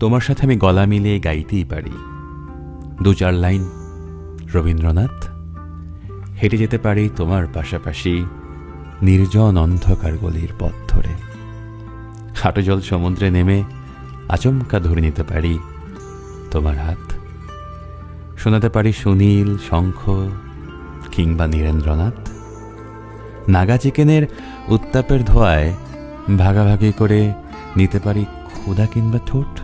তোমার সাথে আমি গলা মিলিয়ে গাইতেই পারি। দু চার লাইন, রবীন্দ্রনাথ, হেঁটে যেতে পারি তোমার পাশাপাশি নির্জন অন্ধকার গলির পথ ধরে। হাঁটো জল সমুদ্রে নেমে আচমকা ধরে নিতে পারি তোমার হাত। শোনাতে পারি সুনীল, শঙ্খ কিংবা নীরেন্দ্রনাথ। নাগা চিকেনের উত্তাপের ধোয়ায় ভাগাভাগি করে নিতে পারি ক্ষুধা কিংবা ঠোঁট।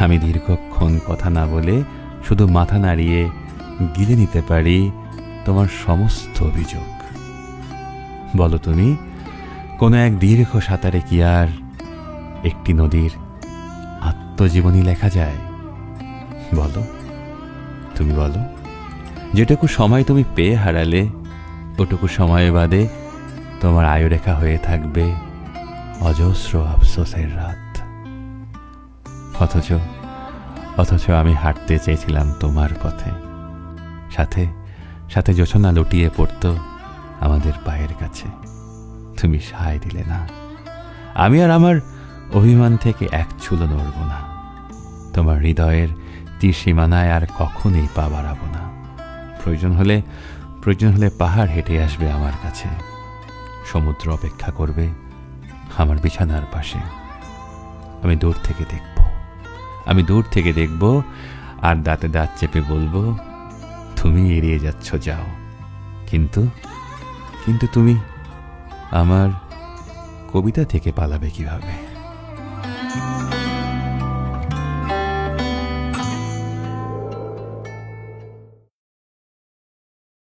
আমি দীর্ঘক্ষণ কথা না বলে শুধু মাথা নাড়িয়ে গিলে নিতে পারি তোমার সমস্ত অভিযোগ। বলো তুমি, কোনো এক দীর্ঘ সাঁতারে কি আর একটি নদীর আত্মজীবনী লেখা যায়? বলো। তুমি বলো, যেটুকু সময় তুমি পেয়ে হারালে, ওটুকু সময় বাদে তোমার আয়ুরেখা হয়ে থাকবে অজস্র আফসোসের রাত। অথচ অথচ আমি হাঁটতে চেয়েছিলাম তোমার পথে। সাথে সাথে যোচনা লুটিয়ে পড়ত আমাদের পায়ের কাছে। তুমি সায় দিলে না। আমি আর আমার অভিমান থেকে এক চুলো নড়ব না। তোমার হৃদয়ের তীর সীমানায় আর কখনোই পা বাড়াবো না। প্রয়োজন হলে প্রয়োজন হলে পাহাড় হেঁটে আসবে আমার কাছে। সমুদ্র অপেক্ষা করবে আমার বিছানার পাশে। আমি দূর থেকে দেখব। আমি দূর থেকে দেখব আর দাঁতে দাঁত চেপে বলব, তুমি এড়িয়ে যাচ্ছ, যাও। কিন্তু কিন্তু তুমি আমার কবিতা থেকে পালাবে কীভাবে?